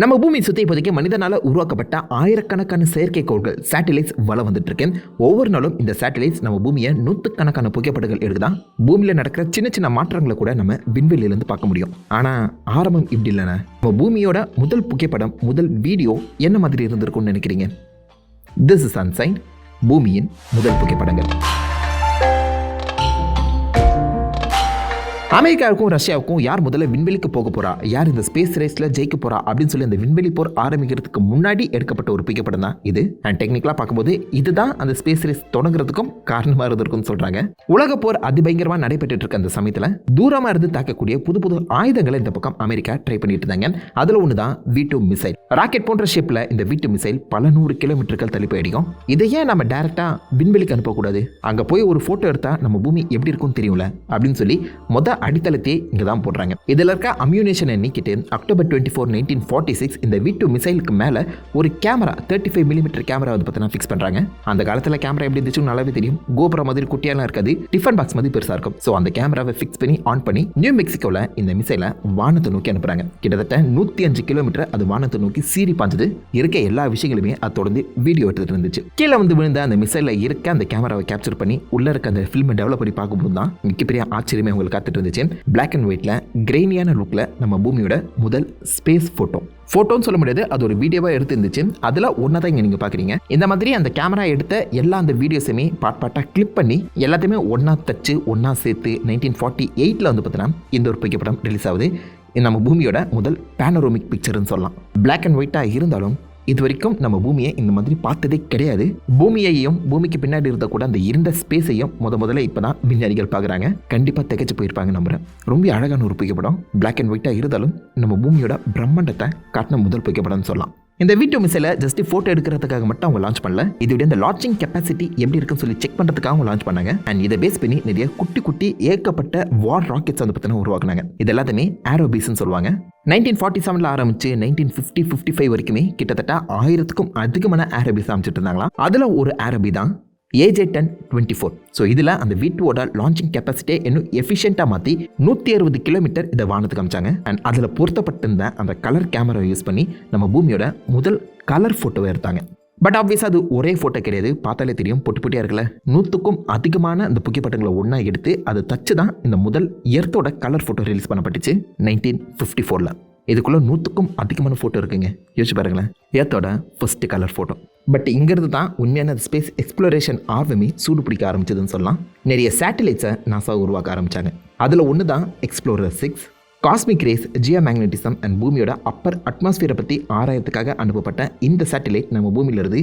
நம்ம பூமி சுற்றி இப்போதைக்கு மனிதனால் உருவாக்கப்பட்ட ஆயிரக்கணக்கான செயற்கைக்கோள்கள் சேட்டலைட்ஸ் வளம் வந்துட்டு ஒவ்வொரு நாளும் இந்த சேட்டலைட்ஸ் நம்ம பூமியை நூற்றுக்கணக்கான புகைப்படங்கள் எடுக்குதான் பூமியில் நடக்கிற சின்ன சின்ன மாற்றங்களை கூட நம்ம விண்வெளியிலேருந்து பார்க்க முடியும். ஆனால் ஆரம்பம் இப்படி இல்லைண்ணே. நம்ம பூமியோட முதல் புகைப்படம் முதல் வீடியோ என்ன மாதிரி இருந்திருக்கும்னு நினைக்கிறீங்க? திஸ் இஸ் அன்சைன் பூமியின் முதல் புகைப்படங்கள். அமெரிக்காவுக்கும் ரஷ்யாவுக்கும் யார் முதல்ல விண்வெளிக்கு போக போறா? யார் இந்த ஸ்பேஸ் ரேஸ்ல ஜெயிக்க போறா? அப்படின்னு சொல்லி அந்த விண்வெளி போர் ஆரம்பிக்கிறதுக்கு முன்னாடி எடுக்கப்பட்ட ஒரு புகைப்படம் தான் இது அண்ட் டெக்னிக்கலா பார்க்கும்போது இதுதான் அந்த ஸ்பேஸ் ரேஸ் தொடங்குறதுக்கும் காரணமா இருந்திருக்கும்னு சொல்றாங்க. உலக போர் அதிபயங்கரமா நடைபெற்று இருக்க அந்த சமயத்துல தூரமா இருந்து தாக்கக்கூடிய புது புது ஆயுதங்களை இந்த பக்கம் அமெரிக்கா ட்ரை பண்ணிட்டு இருந்தாங்க. அதுல ஒன்று தான் வி டூ மிசைல் ராக்கெட் போன்ற ஷேப்பில் இந்த வீட்டு மிசைல் பல நூறு கிலோமீட்டர்கள் தள்ளி போயிடும். இதை ஏன் நம்ம டேரெக்டாக விண்வெளிக்கு அனுப்பக்கூடாது? அங்க போய் ஒரு போட்டோ எடுத்தா நம்ம பூமி எப்படி இருக்கும்னு தெரியும்ல? அப்படின்னு சொல்லி மொதல் அடித்தளத்தையே இங்கே தான் போடுறாங்க. இதில் இருக்க அம்யூனேஷனை நீக்கிட்டு October twenty four nineteen forty six இந்த வி டூ மிசைலுக்கு மேலே ஒரு camera thirty five millimetre camera வந்து பார்த்தீங்கன்னா ஃபிக்ஸ் பண்ணுறாங்க அந்த காலத்தில் கேமரா எப்படி இருந்துச்சுன்னு நல்லாவே தெரியும். கோபுரம் மாதிரி குட்டியெல்லாம் இருக்காது. டிஃபன் பாக்ஸ் மாதிரி பெருசாக இருக்கும். ஸோ அந்த கேமராவை ஃபிக்ஸ் பண்ணி ஆன் பண்ணி நியூ மெக்சிகோவில் இந்த மிசைலை வானத்தை நோக்கி அனுப்புகிறாங்க கிட்டத்தட்ட நூற்றி அஞ்சு கிலோமீட்டர் அது வானத்தை நோக்கி சீறி பாஞ்சது. இருக்க எல்லா விஷயங்களுமே அது தொடர்ந்து வீடியோ எடுத்துகிட்டு இருந்துச்சு. கீழே வந்து விழுந்த அந்த மிசைலில் இருக்க அந்த கேமராவை கேப்சர் பண்ணி உள்ள இருக்க அந்த ஃபில்மை டெவலப் பண்ணி பார்க்கும்போது தான் மிகப்பெரிய ஆச்சரியமே உங்களுக்கு காத்துட்டு இருந்துச்சு. பிளாக் அண்ட் ஒயிட்டில் கிரெயினியான லுக்கில் நம்ம பூமியோட முதல் ஸ்பேஸ் ஃபோட்டோ ஃபோட்டோன்னு சொல்ல முடியாது அது ஒரு வீடியோவாக எடுத்து இருந்துச்சு அதில் ஒன்றா தான் இங்கே நீங்கள் பார்க்குறீங்க இந்த மாதிரி அந்த கேமரா எடுத்த எல்லா அந்த வீடியோஸுமே பார்ட் பார்ட்டாக கிளிப் பண்ணி எல்லாத்தையுமே ஒன்றா தச்சு ஒன்றா சேர்த்து நைன்டீன் ஃபார்ட்டி எயிட்டில் வந்து பார்த்தீங்கன்னா இந்த ஒரு புகைப்படம் ரிலீஸ் ஆகுது. நம்ம பூமியோட முதல் பேனரோமிக் பிக்சர்னு சொல்லலாம். பிளாக் அண்ட் ஒயிட்டாக இருந்தாலும் இது வரைக்கும் நம்ம பூமியை இந்த மாதிரி பார்த்ததே கிடையாது. பூமியையும் பூமிக்கு பின்னாடி இருந்த கூட அந்த இருந்த ஸ்பேஸையும் முத முதல்ல இப்போ தான் விஞ்ஞானிகள் பார்க்குறாங்க. கண்டிப்பாக திகச்சு போயிருப்பாங்க நம்புறேன். ரொம்ப அழகான ஒரு புகைப்படம். பிளாக் அண்ட் ஒயிட்டாக இருந்தாலும் நம்ம பூமியோட பிரம்மாண்டத்தை காட்டின முதல் புகைப்படம்னு சொல்லலாம். இந்த வீடியோ மிஸ்ஸில் ஜஸ்ட் ஃபோட்டோ எடுக்கிறதுக்காக மட்டும் அவங்க லான்ச் பண்ணல. இதோட இந்த லான்ச்சிங் கெப்பாசிட்டி எப்படி இருக்குன்னு சொல்லி செக் பண்ணுறதுக்காக அவங்க லான்ச் பண்ணாங்க. அண்ட் இதை பேஸ் பண்ணி நிறைய குட்டி குட்டி ஏகப்பட்ட வார் ராக்கெட்ஸ் வந்து பார்த்தீங்கன்னா உருவாக்குனாங்க. இது எல்லாத்தையுமே ஏரோபீஸ்னு சொல்லுவாங்க. நைன்டீன் ஃபார்ட்டி செவனில் ஆரம்பிச்சு நைன்டீன் ஃபிஃப்டி ஃபிஃப்டி ஃபைவ் வரைக்குமே கிட்டத்தட்ட ஆயிரத்துக்கும் அதிகமான ஏரோபீஸ் அமைச்சிட்டு இருந்தாங்களாம். அதில் ஒரு ஏரோபி தான் AJ ten twenty four so இதில் அந்த வீட்டோட லான்ச்சிங் கெப்பாசிட்டியை இன்னும் எஃபிஷியண்ட்டாக மாற்றி நூற்றி அறுபது கிலோமீட்டர் இதை வானத்துக்கு அமைச்சாங்க. அண்ட் அதில் பொருத்தப்பட்டிருந்த அந்த கலர் கேமரா யூஸ் பண்ணி நம்ம பூமியோட முதல் கலர் ஃபோட்டோவை எடுத்தாங்க. பட் ஆப்வியஸாக அது ஒரே ஃபோட்டோ கிடையாது. பார்த்தாலே தெரியும். பொட்டு பொட்டியாக இருக்கல நூற்றுக்கும் அதிகமான அந்த புகைப்படங்களை ஒன்றா எடுத்து அதை தச்சு தான் இந்த முதல் எர்த்தோட கலர் ஃபோட்டோ ரிலீஸ் பண்ணப்பட்டுச்சு நைன்டீன் ஃபிஃப்டி ஃபோரில் இதுக்குள்ளே நூற்றுக்கும் அதிகமான ஃபோட்டோ இருக்குங்க. யோசிச்சு பாருங்களேன். ஏத்தோட ஃபஸ்ட்டு கலர் ஃபோட்டோ பட் இங்கிறது தான் உண்மையான ஸ்பேஸ் எக்ஸ்ப்ளோரேஷன் ஆர்வமே சூடு பிடிக்க ஆரம்பிச்சதுன்னு சொல்லலாம். நிறைய சேட்டலைட்ஸை நாசா உருவாக்க ஆரம்பித்தாங்க அதில் ஒன்று தான் Explorer six cosmic rays geomagnetism and பூமியோட அப்பர் அட்மாஸ்பியரை பற்றி ஆராயத்துக்காக அனுப்பப்பட்ட இந்த சேட்டலைட் நம்ம பூமியிலிருந்து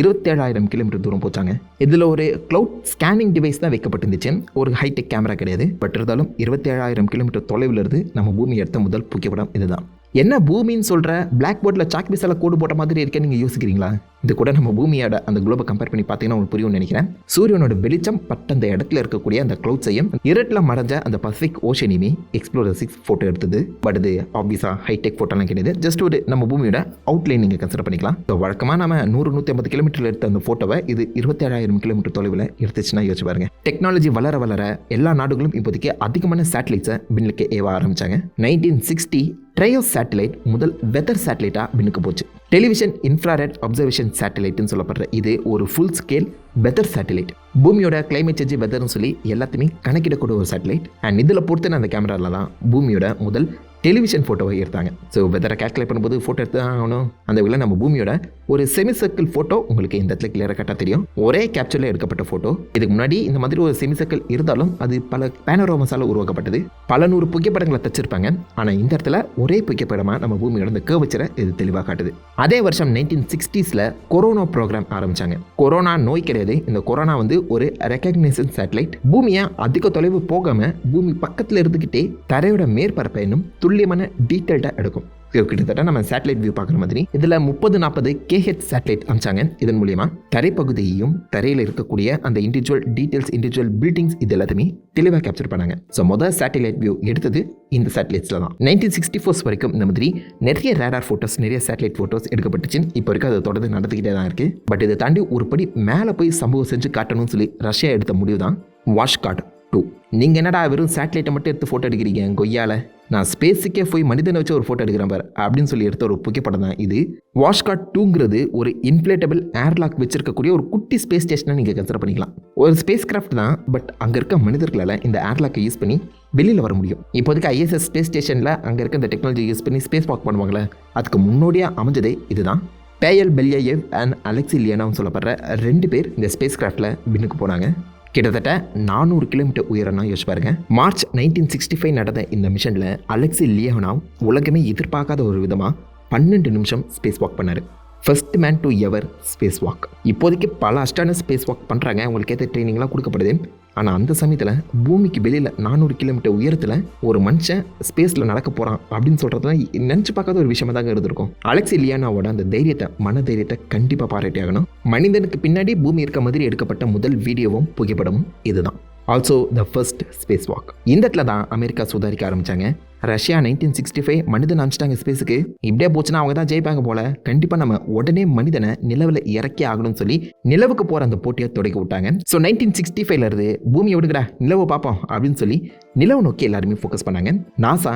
இருபத்தேழாயிரம் கிலோமீட்டர் தூரம் போச்சாங்க. இதில் ஒரு க்ளவுட் ஸ்கேனிங் டிவைஸ் தான் வைக்கப்பட்டிருந்துச்சு. ஒரு ஹைடெக் கேமரா கிடையாது. பட் இருந்தாலும் இருபத்தேழாயிரம் கிலோமீட்டர் தொலைவில் இருந்து நம்ம பூமி எடுத்த முதல் புகைப்படம் இதுதான். என்ன பூமின்னு சொல்கிற பிளாக் போர்டில் சாக் பீஸில் கோடு போட்ட மாதிரி இருக்கே நீங்கள் யோசிக்கிறீங்களா? இது கூட நம்ம பூமியோட அந்த குளோபை கம்பேர் பண்ணி பார்த்தீங்கன்னா உங்களுக்கு புரியும்னு நினைக்கிறேன். சூரியனோட வெளிச்சம் பட்ட அந்த இடத்துல இருக்கக்கூடிய அந்த க்ளவுட்ஸையும் இருட்டில் மறைஞ்ச அந்த பசிபிக் ஓஷனையுமே எக்ஸ்ப்ளோரர் சிக்ஸ் ஃபோட்டோ எடுத்தது. பட் இது ஆப்வியஸாக ஹைடெக் ஃபோட்டோலாம் கிடையாது. ஜஸ்ட் ஒரு நம்ம பூமியோட அவுட்லைன் நீங்கள் கன்சிடர் பண்ணிக்கலாம். ஸோ வழக்கமாக நம்ம நூறு நூற்றி ஐம்பது கிலோமீட்டர் எடுத்த அந்த ஃபோட்டோவை இது இருபத்தேழாயிரம் கிலோமீட்டர் தொலைவில் எடுத்துச்சுன்னா யோசிச்சு பாருங்க. டெக்னாலஜி வளர வளர எல்லா நாடுகளும் இப்போதைக்கு அதிகமான சேட்டலைட்ஸை விண்ணுக்கு ஏவ ஆரம்பிச்சாங்க. நைன்டீன் சிக்ஸ்டி ட்ரையோ சேட்டலைட் முதல் வெதர் சேட்டலைட்டாக விண்ணுக்கு போச்சு. டெலிவிஷன் இன்ஃப்ராரெட் அப்சர்வேஷன் சேட்டலைட்னு சொல்லப்படுற இது ஒரு ஃபுல் ஸ்கேல் வெதர் சேட்டலைட் பூமியோட கிளைமேட் சேஞ்ச் வெதர்னு சொல்லி எல்லாத்தையுமே கணக்கிடக்கூடிய ஒரு சேட்டலைட் அண்ட் இதில் பொறுத்து அந்த கேமராவில் தான் பூமியோட முதல் டெலிவிஷன் ஃபோட்டோவை எடுத்தாங்க. ஸோ வெதரை கேல்குலேட் பண்ணும்போது ஃபோட்டோ எடுத்து தான் ஆகணும். அந்த வகையில் நம்ம பூமியோட ஒரு செமி சர்க்கிள் ஃபோட்டோ உங்களுக்கு இந்த இடத்துல கிளியராக கரெக்டாக தெரியும். ஒரே கேப்சரில் எடுக்கப்பட்ட ஃபோட்டோ இதுக்கு முன்னாடி இந்த மாதிரி ஒரு செமி சர்க்கிள் இருந்தாலும் அது பல பேனரோமஸால் உருவாக்கப்பட்டது. பல நூறு புகைப்படங்களை தச்சிருப்பாங்க. ஆனால் இந்த இடத்துல ஒரே புகைப்படமாக நம்ம பூமியோட இந்த கேவச்சரை இது தெளிவாக காட்டுது. அதே வருஷம் நைன்டீன் சிக்ஸ்டீஸில் கொரோனா ப்ரோக்ராம் ஆரம்பிச்சாங்க. கொரோனா நோய் கிடையாது. இந்த கொரோனா வந்து ஒரு ரெக்கக்னிஷன் சேட்டலைட் பூமியை அதிக தொலைவு போகாமல் பூமி பக்கத்தில் இருந்துக்கிட்டே தரையோட மேற்பரப்பை இன்னும் துல்லியமான டீட்டெயில்டாக எடுக்கும். கிட்டத்தட்ட நம்ம சேட்டலைட் வியூ பார்க்குற மாதிரி இதில் முப்பது நாற்பது கேஹெச் சேட்டலைட் அமைச்சாங்க இதன் மூலியமா தரைப்பகுதியையும் தரையில் இருக்கக்கூடிய அந்த இண்டிவிஜுவல் டீட்டெயில்ஸ் இண்டிவிஜுவல் பில்டிங்ஸ் இது எல்லாத்தையுமே தெளிவாக கேப்சர் பண்ணாங்க. ஸோ மொதல் சேட்டலைட் வியூ எடுத்தது இந்த சேட்டலைட்ஸில் தான். நைன்டீன் சிக்ஸ்டி ஃபோர்ஸ் வரைக்கும் இந்த மாதிரி நிறைய ரேடார் ஃபோட்டோஸ் நிறைய சேட்டலைட் ஃபோட்டோஸ் எடுக்கப்பட்டுச்சு இப்போ வரைக்கும் அதை தொடர்ந்து நடந்துக்கிட்டே தான் இருக்குது பட் இதை தாண்டி ஒரு படி மேலே போய் சம்பவம் செஞ்சு காட்டணும்னு சொல்லி ரஷ்யா எடுத்த முடிவு தான் வாஷ்கார்டு டூ நீங்கள் என்னடா வெறும் சேட்டலைட்டை மட்டும் எடுத்து ஃபோட்டோ எடுக்கிறீங்க கொய்யால? நான் ஸ்பேஸுக்கே போய் மனிதனை வச்சு ஒரு ஃபோட்டோ எடுக்கிறேன் பார் அப்படின்னு சொல்லி எடுத்த ஒரு புகைப்படம் தான் இது. வாஷ்காட் டூங்கிறது ஒரு இன்ஃப்ளேட்டபிள் ஏர்லாக் வச்சிருக்கக்கூடிய ஒரு குட்டி ஸ்பேஸ் ஸ்டேஷனை நீங்கள் கன்சிடர் பண்ணிக்கலாம். ஒரு ஸ்பேஸ் கிராஃப்ட் தான் பட் அங்கே இருக்க மனிதர்களால் இந்த ஏர்லாக்கை யூஸ் பண்ணி வெளியில் வர முடியும். இப்போதைக்கு ஐஎஸ்எஸ் ஸ்பேஸ் ஸ்டேஷனில் அங்கே இருக்க இந்த டெக்னாலஜி யூஸ் பண்ணி ஸ்பேஸ் வாக் பண்ணுவாங்களே அதுக்கு முன்னோடியாக அமைஞ்சதே இதுதான். பேயல் பெல்யேவ் அண்ட் அலெக்சி லியனாவும் சொல்லப்படுற ரெண்டு பேர் இந்த ஸ்பேஸ் கிராஃப்டில் விண்ணுக்கு போனாங்க. கிட்டத்தட்ட நானூறு கிலோமீட்டர் உயரம்னா யோசிச்சு பாருங்க. மார்ச் நைன்டீன் சிக்ஸ்டி ஃபைவ் நடந்த இந்த மிஷனில் அலெக்சி லியோனாவ் உலகமே எதிர்பார்க்காத ஒரு விதமாக பன்னெண்டு நிமிஷம் ஸ்பேஸ் வாக் பண்ணார். First man to ever space walk இப்போதைக்கு பல அஸ்டான ஸ்பேஸ் வாக் பண்ணுறாங்க அவங்களுக்கு ஏற்ற ட்ரைனிங்லாம் கொடுக்கப்படுது. ஆனால் அந்த சமயத்தில் பூமிக்கு வெளியில் நானூறு கிலோமீட்டர் உயரத்தில் ஒரு மனுஷன் ஸ்பேஸில் நடக்க போகிறான் அப்படின்னு சொல்கிறதுலாம் நினச்சி பார்க்காத ஒரு விஷயமா தாங்க இருந்திருக்கும். அலெக்சி லியானாவோட அந்த தைரியத்தை மன தைரியத்தை கண்டிப்பாக பாராட்டி ஆகணும். மனிதனுக்கு பின்னாடி பூமி இருக்க மாதிரி எடுக்கப்பட்ட முதல் வீடியோவும் புகைப்படமும் இதுதான். Also the first space walk இந்த இடத்துல தான் அமெரிக்கா சுதாரிக்க ஆரம்பித்தாங்க ரஷ்யா நைன்டீன் சிக்ஸ்டி ஃபைவ் மனிதன் அனுப்பிச்சிட்டாங்க ஸ்பேஸுக்கு இப்படியே போச்சுன்னா அவங்க தான் ஜெயிப்பாங்க போல. கண்டிப்பாக நம்ம உடனே மனிதனை நிலவில் இறக்கி ஆகணும்னு சொல்லி நிலவுக்கு போகிற அந்த போட்டியை தொடக்கி விட்டாங்க. ஸோ நைன்டீன் சிக்ஸ்டி ஃபைவ்ல இருந்து பூமியை விடுங்கடா நிலவை பார்ப்போம் அப்படின்னு சொல்லி நிலவு நோக்கி எல்லாருமே ஃபோக்கஸ் பண்ணாங்க. நாசா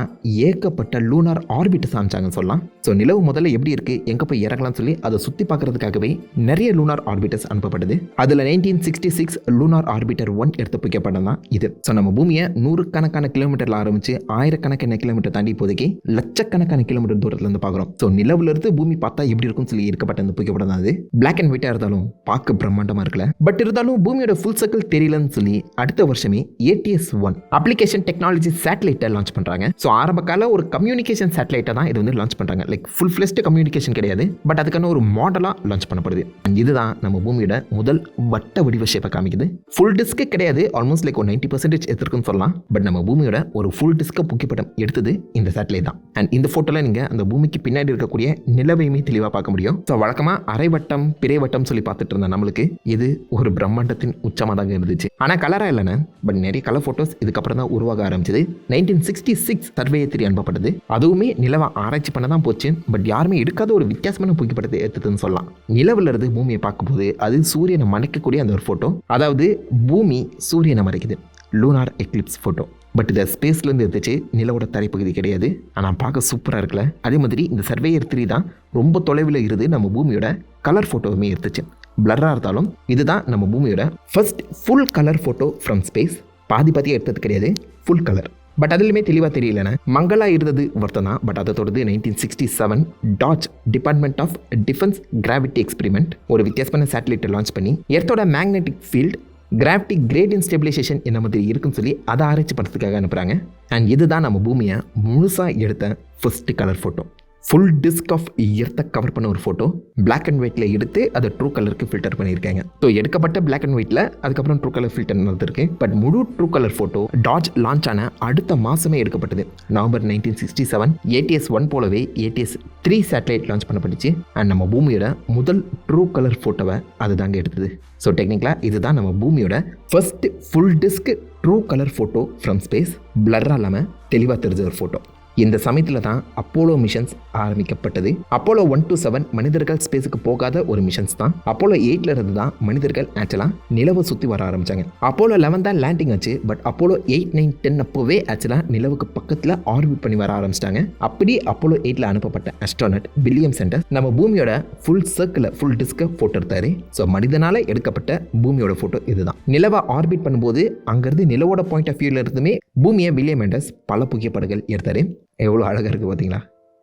ஏகப்பட்ட லூனார் ஆர்பிட்டஸ் அனுப்பிச்சாங்கன்னு சொல்லலாம். ஸோ நிலவு முதல்ல எப்படி இருக்குது எங்கே போய் இறங்கலாம்னு சொல்லி அதை சுற்றி பார்க்கறதுக்காகவே நிறைய லூனார் ஆர்பிட்டஸ் அனுப்பப்படுது. அதில் nineteen sixty six lunar orbiter one எடுத்து பிடிக்கப்பட்டதான் இது. ஸோ நம்ம பூமியை நூறுக்கணக்கான கிலோமீட்டரில் ஆரம்பித்து ஆயிரக்கணக்கான கிலோமீட்டர் தாண்டி இப்போதைக்கு லட்சக்கணக்கான கிலோமீட்டர் தூரத்துல இருந்து பார்க்குறோம். ஸோ நிலவுல இருந்து பூமி பார்த்தா எப்படி இருக்கும்னு சொல்லி இருக்கப்பட்ட அந்த புகைப்படம் தான் அது. பிளாக் அண்ட் ஒயிட்டாக இருந்தாலும் பார்க்க பிரம்மாண்டமாக இருக்கல பட் இருந்தாலும் பூமியோட ஃபுல் சர்க்கிள் தெரியலன்னு சொல்லி அடுத்த வருஷமே ஏடிஎஸ் ஒன் அப்ளிகேஷன் டெக்னாலஜி சேட்டலைட்டை லான்ச் பண்ணுறாங்க ஸோ ஆரம்ப கால ஒரு கம்யூனிகேஷன் சேட்டலைட்டை தான் இது வந்து லான்ச் பண்ணுறாங்க லைக் ஃபுல் ஃபிளஸ்ட் கம்யூனிகேஷன் கிடையாது. பட் அதுக்கான ஒரு மாடலாக லான்ச் பண்ணப்படுது. இதுதான் நம்ம பூமியோட முதல் வட்ட வடிவ ஷேப்பை காமிக்குது. ஃபுல் டிஸ்க்கு கிடையாது. ஆல்மோஸ்ட் லைக் ஒரு நைன்டி பர்சன்டேஜ் எடுத்துருக்குன்னு சொல்லலாம். பட் நம்ம பூமியோட ஒரு ஃபுல் டிஸ்க்கை புகைப்படம் எடுத்தது இந்த சேட்டலைட் தான். அண்ட் இந்த ஃபோட்டோவில் நீங்கள் அந்த பூமிக்கு பின்னாடி இருக்கக்கூடிய நிலவையுமே தெளிவாக பார்க்க முடியும். ஸோ வழக்கமாக அரைவட்டம் பிறைவட்டம் சொல்லி பார்த்துட்டு இருந்த நம்மளுக்கு இது ஒரு பிரம்மாண்டத்தின் உச்சமாக தாங்க இருந்துச்சு. ஆனால் கலராக இல்லைன்னு பட் நிறைய கலர் ஃபோட்டோஸ் இதுக்கப்புறம் தான் உருவாக ஆரம்பிச்சது. நைன்டீன் சிக்ஸ்டி சிக்ஸ் சர்வேயத்திரி அனுப்பப்பட்டது. அதுவுமே நிலவை ஆராய்ச்சி பண்ண தான் போச்சு. பட் யாருமே எடுக்காத ஒரு வித்தியாசமான புகைப்படத்தை எடுத்ததுன்னு சொல்லலாம். நிலவில் இருந்து பூமியை பார்க்கும்போது அது சூரியனை மறைக்கக்கூடிய அந்த ஒரு ஃபோட்டோ அதாவது பூமி சூரியனை மறைக்குது. லூனார் எக்லிப்ஸ் ஃபோட்டோ பட் இதை ஸ்பேஸ்லேருந்து எடுத்துச்சு நிலவோட தரைப்பகுதி கிடையாது. ஆனால் பார்க்க சூப்பராக இருக்குல்ல? அதே மாதிரி இந்த சர்வேயர் த்ரீ தான் ரொம்ப தொலைவில் இருந்து நம்ம பூமியோட கலர் ஃபோட்டோவுமே எடுத்துச்சு. பிளராக இருந்தாலும் இதுதான் நம்ம பூமியோட first full colour photo from space பாதி பாதியாக எடுத்தது கிடையாது ஃபுல் கலர் பட் அதுலையுமே தெளிவாக தெரியலண்ணே. மங்களா இருந்தது ஒருத்தன் தான் பட் அதை தொடர்ந்து nineteen sixty seven DODGE department of defence gravity experiment ஒரு வித்தியாசமான சேட்டலைட்டை லான்ச் பண்ணி எர்த்தோட magnetic field gravity gradient stabilisation என்ன மாதிரி இருக்குன்னு சொல்லி அதை ஆராய்ச்சி பண்ணுறதுக்காக அனுப்புகிறாங்க அண்ட் இதுதான் நம்ம பூமியை முழுசாக எடுத்த first colour photo full disc of எர்த்தை cover பண்ண ஒரு ஃபோட்டோ பிளாக் அண்ட் ஒயிட்டில் எடுத்து அதை ட்ரூ கலருக்கு ஃபில்டர் பண்ணியிருக்காங்க. ஸோ எடுக்கப்பட்ட பிளாக் அண்ட் ஒயிட்டில் அதுக்கப்புறம் ட்ரூ கலர் ஃபில்டர் நடந்திருக்கு. பட் முழு true colour photo DODGE launch ஆன அடுத்த மாதமே எடுக்கப்பட்டது. November nineteen sixty seven ATS one போலவே ஏடிஎஸ் த்ரீ சேட்டலைட் லான்ச் பண்ணப்பட்டுச்சு. அண்ட் நம்ம பூமியோட முதல் ட்ரூ கலர் ஃபோட்டோவை அதுதாங்க எடுத்தது. ஸோ டெக்னிக்கலாக இதுதான் நம்ம பூமியோட first full disc true colour photo from space பிளராக இல்லாமல் தெளிவாக தெரிஞ்ச ஒரு ஃபோட்டோ இந்த சமயத்தில் தான் அப்போலோ மிஷன்ஸ் ஆரம்பிக்கப்பட்டது. அப்போலோ ஒன் டூ செவன் மனிதர்கள் ஸ்பேஸுக்கு போகாத ஒரு மிஷன்ஸ் தான். அப்போலோ எயிட்ல இருந்து தான் மனிதர்கள் ஆக்சுவலாக நிலவை சுற்றி வர ஆரம்பிச்சாங்க. அப்போலோ லெவன் தான் லேண்டிங் ஆச்சு but Apollo eight nine ten அப்போவே ஆக்சுவலாக நிலவுக்கு பக்கத்தில் ஆர்பிட் பண்ணி வர ஆரம்பிச்சிட்டாங்க. அப்படி அப்போலோ எயிட்டில் அனுப்பப்பட்ட அஸ்ட்ரானட் வில்லியம் சென்டர் நம்ம பூமியோட ஃபுல் சர்க்கிளில் ஃபுல் டிஸ்கை ஃபோட்டோ எடுத்தாரு. ஸோ மனிதனால் எடுக்கப்பட்ட பூமியோட ஃபோட்டோ இதுதான். நிலவை ஆர்பிட் பண்ணும்போது அங்கேருந்து நிலவோட பாயிண்ட் ஆஃப் வியூவில் இருந்துமே பூமியை வில்லியம் மெண்டஸ் பல புகைப்படங்கள் எடுத்தாரு. எவ்வளோ அழகாக இருக்குது பார்த்தீங்களா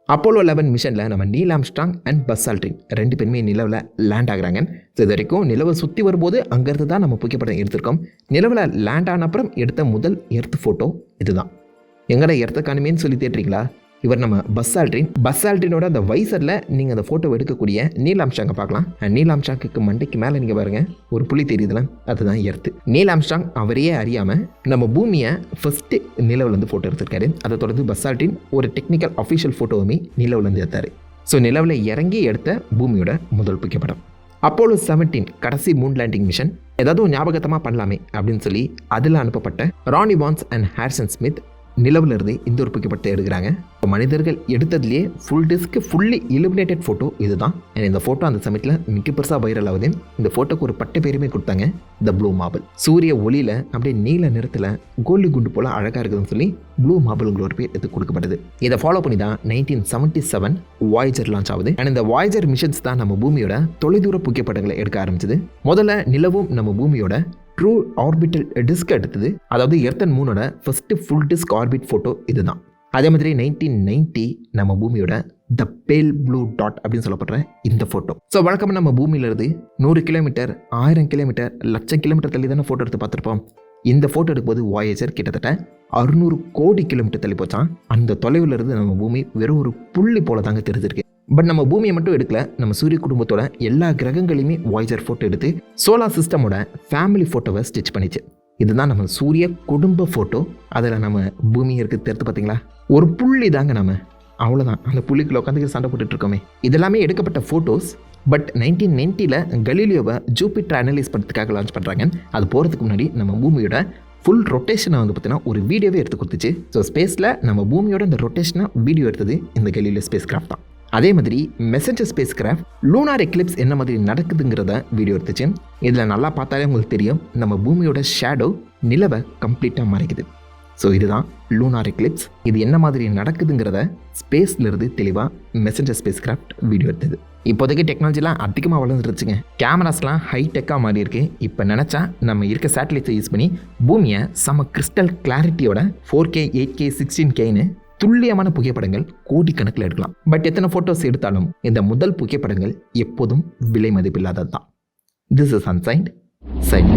அப்போலோ லெவன் மிஷனில் நம்ம Neil Armstrong and Buzz Aldrin ரெண்டு பேருமே நிலவில் லேண்ட் ஆகுறாங்க. இது வரைக்கும் நிலவை சுற்றி வரும்போது அங்கேருந்து தான் நம்ம புகைப்படம் எடுத்திருக்கோம். நிலவில் லேண்ட் ஆன அப்புறம் எடுத்த முதல் எர்த் ஃபோட்டோ இதுதான். எங்கடா எர்த்த காணுமேன்னு சொல்லி தேட்டுறீங்களா இவர் நம்ம பஸ் ஆல்ட்ரின் பஸ் ஆல்ட்ரினோட அந்த வைசரில் நீங்கள் அந்த ஃபோட்டோ எடுக்கக்கூடிய நீல் பார்க்கலாம். நீல் ஆம்ஸ்டாங்குக்கு மண்டைக்கு மேலே நீங்கள் பாருங்கள் ஒரு புள்ளி தெரியுதுல அதுதான் எர்த்து நீல் ஆம்ஸ்டாங் அவரையே அறியாமல் நம்ம பூமியை ஃபஸ்ட்டு நிலவுலேருந்து ஃபோட்டோ எடுத்திருக்காரு. அதை தொடர்ந்து பஸ் ஆல்ட்ரின் ஒரு டெக்னிக்கல் அஃபிஷியல் ஃபோட்டோவுமே நிலவுலேருந்து எடுத்தார். ஸோ நிலவில் இறங்கி எடுத்த பூமியோட முதல் புகைப்படம் அப்போலோ செவன்டீன் கடைசி மூன் லேண்டிங் மிஷன் ஏதாவது ஞாபகத்தமாக பண்ணலாமே அப்படின்னு சொல்லி அதில் அனுப்பப்பட்ட ராணி பான்ஸ் அண்ட் ஹேர்சன் ஸ்மித் நிலவிலிருந்து இந்த ஒரு புகைப்படத்தை எடுக்கிறாங்க. இப்போ மனிதர்கள் எடுத்ததுலேயே full disc fully illuminated photo இதுதான். இந்த ஃபோட்டோ அந்த சமயத்தில் மிக பெருசாக வைரல் ஆகுது. இந்த ஃபோட்டோக்கு ஒரு பட்ட பேருமே கொடுத்தாங்க த ப்ளூ மாபிள் சூரிய ஒளியில் அப்படியே நீல நிறத்தில் கோல்டு குண்டு போல் அழகாக இருக்குதுன்னு சொல்லி ப்ளூ மாபிள்ங்கிற ஒரு பேர் எடுத்து கொடுக்கப்பட்டது. இதை ஃபாலோ பண்ணி தான் nineteen seventy seven Voyager launch ஆகுது. அண்ட் இந்த வாய்ஜர் மிஷன்ஸ் தான் நம்ம பூமியோட தொலைதூர புகைப்படங்களை எடுக்க ஆரம்பிச்சது. முதல்ல நிலவும் நம்ம பூமியோட ட்ரூ ஆர்பிட்டல் டிஸ்க் எடுத்தது. அதாவது earthen மூனோட first full disc orbit photo இதுதான். அதே மாதிரி நைன்டீன் நைன்ட்டி நம்ம பூமியோட த பேல் ப்ளூ டாட் அப்படின்னு சொல்லப்படுற இந்த ஃபோட்டோ ஸோ வழக்கமாக நம்ம பூமியிலிருந்து நூறு கிலோமீட்டர் ஆயிரம் கிலோமீட்டர் லட்சம் கிலோமீட்டர் தள்ளி தானே ஃபோட்டோ எடுத்து பார்த்துருப்போம். இந்த ஃபோட்டோ எடுக்கும்போது வாயேஜர் கிட்டத்தட்ட அறுநூறு கோடி கிலோமீட்டர் தள்ளி போச்சான் அந்த தொலைவில் இருந்து நம்ம பூமி வெறும் ஒரு புள்ளி போல தாங்க தெரிஞ்சிருக்கு. பட் நம்ம பூமியை மட்டும் எடுக்கல நம்ம சூரிய குடும்பத்தோட எல்லா கிரகங்களையுமே வாய்ஸர் ஃபோட்டோ எடுத்து சோலார் சிஸ்டமோட ஃபேமிலி ஃபோட்டோவை ஸ்டிச் பண்ணிச்சு. இதுதான் நம்ம சூரிய குடும்ப ஃபோட்டோ அதில் நம்ம பூமி இருக்குது தெரிந்து பார்த்தீங்களா ஒரு புள்ளி தாங்க நம்ம. அவ்வளோதான் அந்த புள்ளிக்குள்ள உட்காந்து சண்டை போட்டுட்டு இருக்கோமே. இதெல்லாமே எடுக்கப்பட்ட ஃபோட்டோஸ் பட் நைன்டீன் நைன்ட்டியில் கலீலியோவை ஜூபிட்டர் அனலைஸ் பண்ணுறதுக்காக லான்ச் பண்ணுறாங்க அது போகிறதுக்கு முன்னாடி நம்ம பூமியோட ஃபுல் ரொட்டேஷனை வந்து பார்த்தீங்கன்னா ஒரு வீடியோவே எடுத்து கொடுத்துச்சு. ஸோ ஸ்பேஸில் நம்ம பூமியோட இந்த ரொட்டேஷனை வீடியோ எடுத்தது இந்த கலீலியோ ஸ்பேஸ் கிராஃப்ட் தான். அதே மாதிரி Messenger spacecraft lunar eclipse என்ன மாதிரி நடக்குதுங்கிறத வீடியோ எடுத்துச்சு. இதில் நல்லா பார்த்தாலே உங்களுக்கு தெரியும் நம்ம பூமியோட ஷேடோ நிலவை கம்ப்ளீட்டாக மறைக்குது. ஸோ இதுதான் லூனார் எக்லிப்ஸ் இது என்ன மாதிரி நடக்குதுங்கிறத ஸ்பேஸ்லேருந்து தெளிவாக மெசஞ்சர் ஸ்பேஸ் கிராஃப்ட் வீடியோ எடுத்தது. இப்போதைக்கு டெக்னாலஜிலாம் அதிகமாக வளர்ந்துருச்சுங்க கேமராஸ்லாம் ஹைடெக்காக மாறி இருக்கு. இப்போ நினச்சா நம்ம இருக்க சேட்டலைட்ஸை யூஸ் பண்ணி பூமியை செம crystal கிளாரிட்டியோட four K eight K sixteen கேன்னு துல்லியமான புகைப்படங்கள் கோடிக்கணக்கில் எடுக்கலாம். பட் எத்தனை ஃபோட்டோஸ் எடுத்தாலும் இந்த முதல் புகைப்படங்கள் எப்போதும் விலை மதிப்பில்லாதது தான் திஸ் இஸ் அன்சைன்ட் சைன்